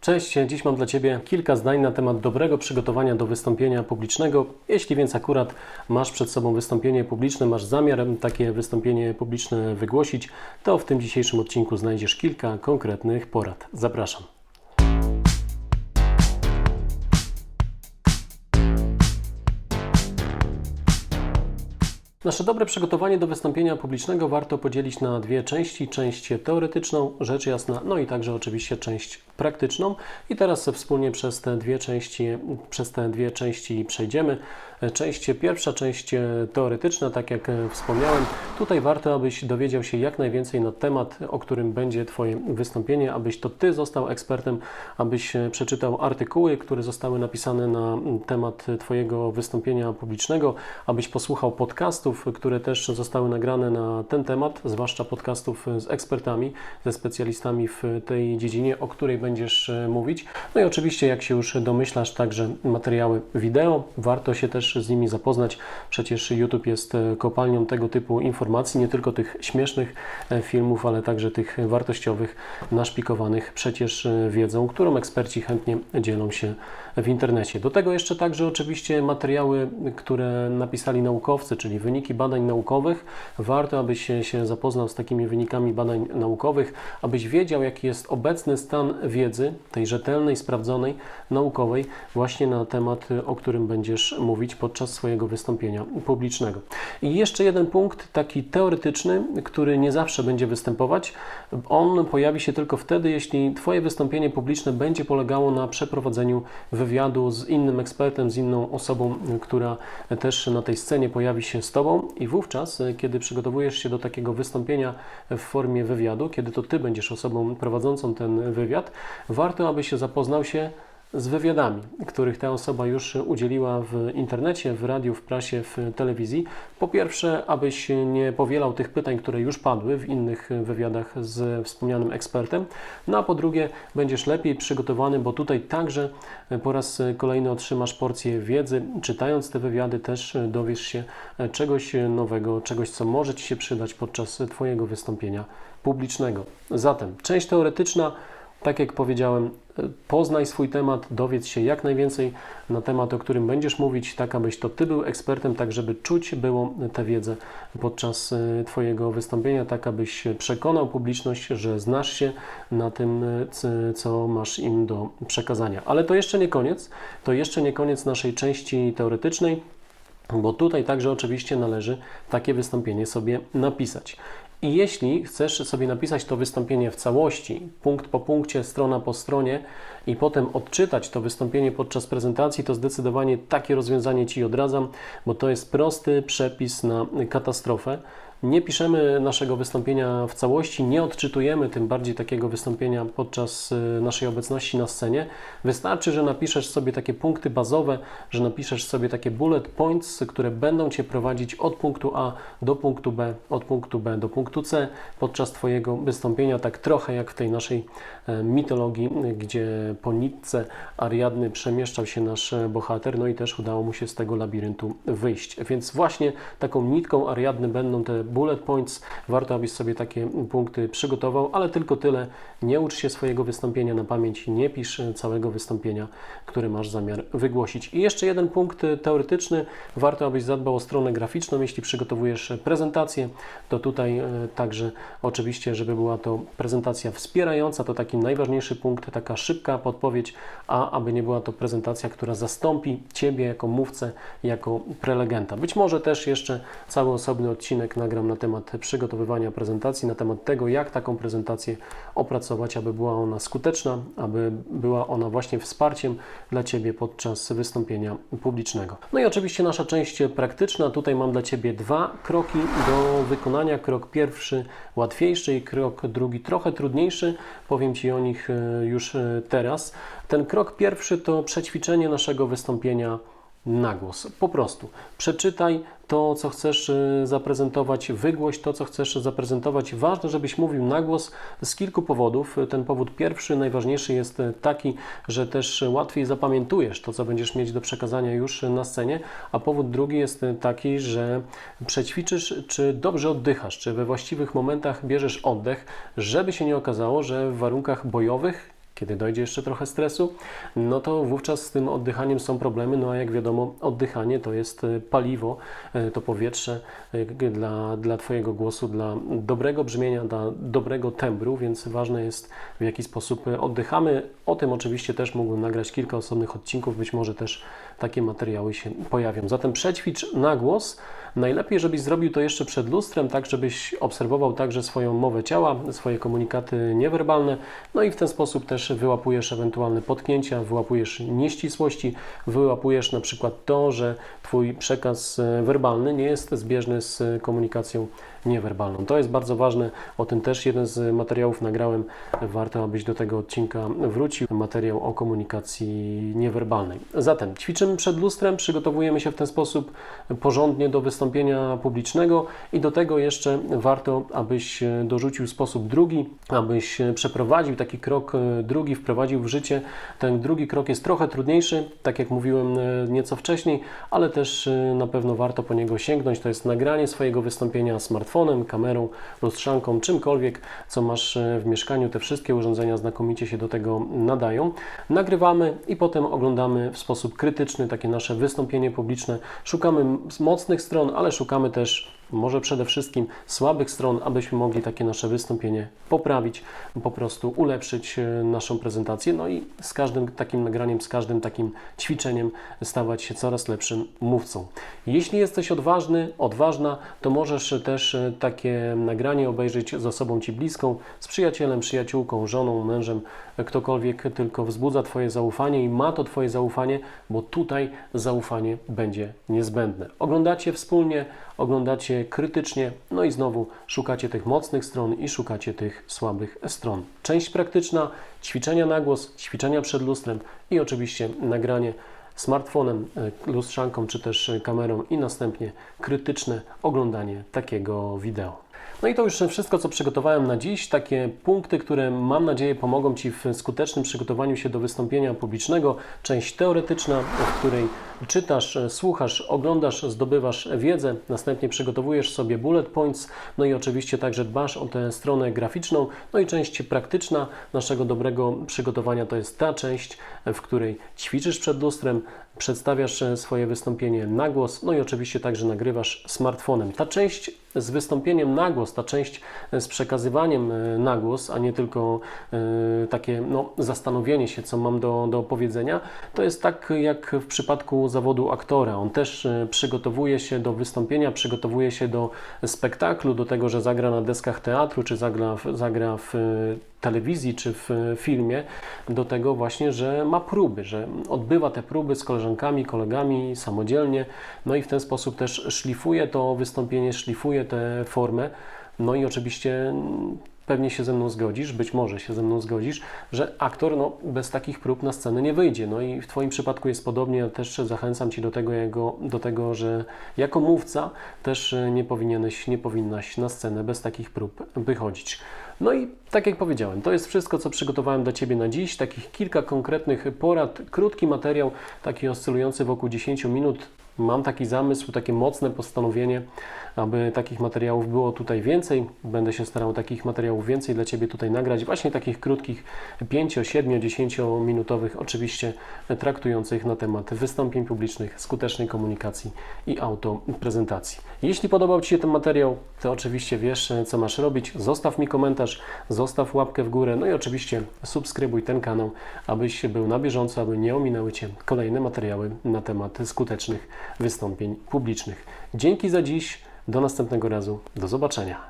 Cześć, dziś mam dla Ciebie kilka zdań na temat dobrego przygotowania do wystąpienia publicznego. Jeśli więc akurat masz przed sobą wystąpienie publiczne, masz zamiar takie wystąpienie publiczne wygłosić, to w tym dzisiejszym odcinku znajdziesz kilka konkretnych porad. Zapraszam. Nasze dobre przygotowanie do wystąpienia publicznego warto podzielić na dwie części. Część teoretyczną, rzecz jasna, no i także oczywiście część praktyczną. I teraz wspólnie przez te dwie części, przez te dwie części przejdziemy. Część pierwsza, część teoretyczna, tak jak wspomniałem, tutaj warto, abyś dowiedział się jak najwięcej na temat, o którym będzie Twoje wystąpienie, abyś to Ty został ekspertem, abyś przeczytał artykuły, które zostały napisane na temat Twojego wystąpienia publicznego, abyś posłuchał podcastów, które też zostały nagrane na ten temat, zwłaszcza podcastów z ekspertami, ze specjalistami w tej dziedzinie, o której będziesz mówić. No i oczywiście, jak się już domyślasz, także materiały wideo. Warto się też z nimi zapoznać. Przecież YouTube jest kopalnią tego typu informacji, nie tylko tych śmiesznych filmów, ale także tych wartościowych, naszpikowanych przecież wiedzą, którą eksperci chętnie dzielą się w internecie. Do tego jeszcze także oczywiście materiały, które napisali naukowcy, czyli wyniki badań naukowych. Warto, abyś się, się zapoznał z takimi wynikami badań naukowych, abyś wiedział, jaki jest obecny stan wiedzy, tej rzetelnej, sprawdzonej, naukowej, właśnie na temat, o którym będziesz mówić podczas swojego wystąpienia publicznego. I jeszcze jeden punkt, taki teoretyczny, który nie zawsze będzie występować. On pojawi się tylko wtedy, jeśli Twoje wystąpienie publiczne będzie polegało na przeprowadzeniu wywiadu z innym ekspertem, z inną osobą, która też na tej scenie pojawi się z Tobą i wówczas, kiedy przygotowujesz się do takiego wystąpienia w formie wywiadu, kiedy to Ty będziesz osobą prowadzącą ten wywiad, warto, aby się zapoznał się z wywiadami, których ta osoba już udzieliła w internecie, w radiu, w prasie, w telewizji. Po pierwsze, abyś nie powielał tych pytań, które już padły w innych wywiadach z wspomnianym ekspertem. No a po drugie, będziesz lepiej przygotowany, bo tutaj także po raz kolejny otrzymasz porcję wiedzy. Czytając te wywiady, też dowiesz się czegoś nowego, czegoś, co może Ci się przydać podczas Twojego wystąpienia publicznego. Zatem część teoretyczna. Tak jak powiedziałem, poznaj swój temat, dowiedz się jak najwięcej na temat, o którym będziesz mówić, tak abyś to Ty był ekspertem, tak żeby czuć było tę wiedzę podczas Twojego wystąpienia, tak abyś przekonał publiczność, że znasz się na tym, co masz im do przekazania. Ale to jeszcze nie koniec, to jeszcze nie koniec naszej części teoretycznej, bo tutaj także oczywiście należy takie wystąpienie sobie napisać. I jeśli chcesz sobie napisać to wystąpienie w całości, punkt po punkcie, strona po stronie i potem odczytać to wystąpienie podczas prezentacji, to zdecydowanie takie rozwiązanie Ci odradzam, bo to jest prosty przepis na katastrofę. Nie piszemy naszego wystąpienia w całości, nie odczytujemy tym bardziej takiego wystąpienia podczas naszej obecności na scenie. Wystarczy, że napiszesz sobie takie punkty bazowe, że napiszesz sobie takie bullet points, które będą Cię prowadzić od punktu A do punktu B, od punktu B do punktu C podczas Twojego wystąpienia, tak trochę jak w tej naszej mitologii, gdzie po nitce Ariadny przemieszczał się nasz bohater, no i też udało mu się z tego labiryntu wyjść. Więc właśnie taką nitką Ariadny będą te bullet points. Warto, abyś sobie takie punkty przygotował, ale tylko tyle. Nie ucz się swojego wystąpienia na pamięć, nie pisz całego wystąpienia, które masz zamiar wygłosić. I jeszcze jeden punkt teoretyczny. Warto, abyś zadbał o stronę graficzną, jeśli przygotowujesz prezentację, to tutaj także oczywiście, żeby była to prezentacja wspierająca, to taki najważniejszy punkt, taka szybka podpowiedź, a aby nie była to prezentacja, która zastąpi Ciebie jako mówcę, jako prelegenta. Być może też jeszcze cały osobny odcinek na temat przygotowywania prezentacji, na temat tego, jak taką prezentację opracować, aby była ona skuteczna, aby była ona właśnie wsparciem dla Ciebie podczas wystąpienia publicznego. No i oczywiście nasza część praktyczna. Tutaj mam dla Ciebie dwa kroki do wykonania. Krok pierwszy łatwiejszy i krok drugi trochę trudniejszy. Powiem Ci o nich już teraz. Ten krok pierwszy to przećwiczenie naszego wystąpienia na głos. Po prostu przeczytaj to, co chcesz zaprezentować, wygłoś to, co chcesz zaprezentować. Ważne, żebyś mówił na głos z kilku powodów. Ten powód pierwszy, najważniejszy jest taki, że też łatwiej zapamiętujesz to, co będziesz mieć do przekazania już na scenie, a powód drugi jest taki, że przećwiczysz, czy dobrze oddychasz, czy we właściwych momentach bierzesz oddech, żeby się nie okazało, że w warunkach bojowych kiedy dojdzie jeszcze trochę stresu, no to wówczas z tym oddychaniem są problemy. No a jak wiadomo, oddychanie to jest e, paliwo, e, to powietrze e, dla, dla Twojego głosu, dla dobrego brzmienia, dla dobrego tembru, więc ważne jest w jaki sposób oddychamy. O tym oczywiście też mógłbym nagrać kilka osobnych odcinków, być może też takie materiały się pojawią. Zatem przećwicz na głos. Najlepiej, żebyś zrobił to jeszcze przed lustrem, tak żebyś obserwował także swoją mowę ciała, swoje komunikaty niewerbalne, no i w ten sposób też wyłapujesz ewentualne potknięcia, wyłapujesz nieścisłości, wyłapujesz na przykład to, że Twój przekaz e, werbalny nie jest zbieżny z komunikacją niewerbalną. To jest bardzo ważne, o tym też jeden z materiałów nagrałem. Warto, abyś do tego odcinka wrócił. Materiał o komunikacji niewerbalnej. Zatem ćwiczymy przed lustrem, przygotowujemy się w ten sposób porządnie do wystąpienia publicznego i do tego jeszcze warto, abyś dorzucił sposób drugi, abyś przeprowadził taki krok drugi, wprowadził w życie. Ten drugi krok jest trochę trudniejszy, tak jak mówiłem nieco wcześniej, ale też na pewno warto po niego sięgnąć. To jest nagranie swojego wystąpienia smartfonem kamerą, lustrzanką, czymkolwiek, co masz e, w mieszkaniu. Te wszystkie urządzenia znakomicie się do tego nadają. Nagrywamy i potem oglądamy w sposób krytyczny takie nasze wystąpienie publiczne. Szukamy mocnych stron, ale szukamy też może przede wszystkim słabych stron, abyśmy mogli takie nasze wystąpienie poprawić, po prostu ulepszyć e, naszą prezentację. No i z każdym takim nagraniem, z każdym takim ćwiczeniem stawać się coraz lepszym mówcą. Jeśli jesteś odważny, odważna, to możesz też e, takie nagranie obejrzeć z osobą Ci bliską, z przyjacielem, przyjaciółką, żoną, mężem, e, ktokolwiek tylko wzbudza Twoje zaufanie i ma to Twoje zaufanie, bo tutaj zaufanie będzie niezbędne. Oglądacie wspólnie, oglądacie krytycznie, no i znowu szukacie tych mocnych stron i szukacie tych słabych stron. Część praktyczna, ćwiczenia na głos, ćwiczenia przed lustrem i oczywiście nagranie smartfonem, e, lustrzanką czy też kamerą i następnie krytyczne oglądanie takiego wideo. No i to już wszystko, co przygotowałem na dziś. Takie punkty, które mam nadzieję pomogą Ci w skutecznym przygotowaniu się do wystąpienia publicznego. Część teoretyczna, w której czytasz, słuchasz, oglądasz, zdobywasz wiedzę, następnie przygotowujesz sobie bullet points, no i oczywiście także dbasz o tę stronę graficzną. No i część praktyczna naszego dobrego przygotowania to jest ta część, w której ćwiczysz przed lustrem, przedstawiasz swoje wystąpienie na głos, no i oczywiście także nagrywasz smartfonem. Ta część z wystąpieniem na głos, ta część z przekazywaniem e, na głos, a nie tylko e, takie no, zastanowienie się, co mam do, do powiedzenia, to jest tak jak w przypadku zawodu aktora. On też e, przygotowuje się do wystąpienia, przygotowuje się do spektaklu, do tego, że zagra na deskach teatru, czy zagra, zagra w telewizji czy w filmie, do tego właśnie, że ma próby, że odbywa te próby z koleżankami, kolegami, samodzielnie, no i w ten sposób też szlifuje to wystąpienie, szlifuje tę formę. No i oczywiście pewnie się ze mną zgodzisz, być może się ze mną zgodzisz, że aktor no, bez takich prób na scenę nie wyjdzie. No i w Twoim przypadku jest podobnie. Ja też zachęcam Cię do tego, jego, do tego, że jako mówca też nie powinieneś, nie powinnaś na scenę bez takich prób wychodzić. No i tak jak powiedziałem, to jest wszystko, co przygotowałem dla Ciebie na dziś. Takich kilka konkretnych porad, krótki materiał, taki oscylujący wokół 10 minut. Mam taki zamysł, takie mocne postanowienie, aby takich materiałów było tutaj więcej. Będę się starał takich materiałów więcej dla Ciebie tutaj nagrać, właśnie takich krótkich 5, 7, 10 minutowych, oczywiście traktujących na temat wystąpień publicznych, skutecznej komunikacji i autoprezentacji. Jeśli podobał Ci się ten materiał, to oczywiście wiesz, co masz robić. Zostaw mi komentarz, zostaw łapkę w górę, no i oczywiście subskrybuj ten kanał, abyś był na bieżąco, aby nie ominęły Cię kolejne materiały na temat skutecznych wystąpień publicznych. Dzięki za dziś. Do następnego razu. Do zobaczenia.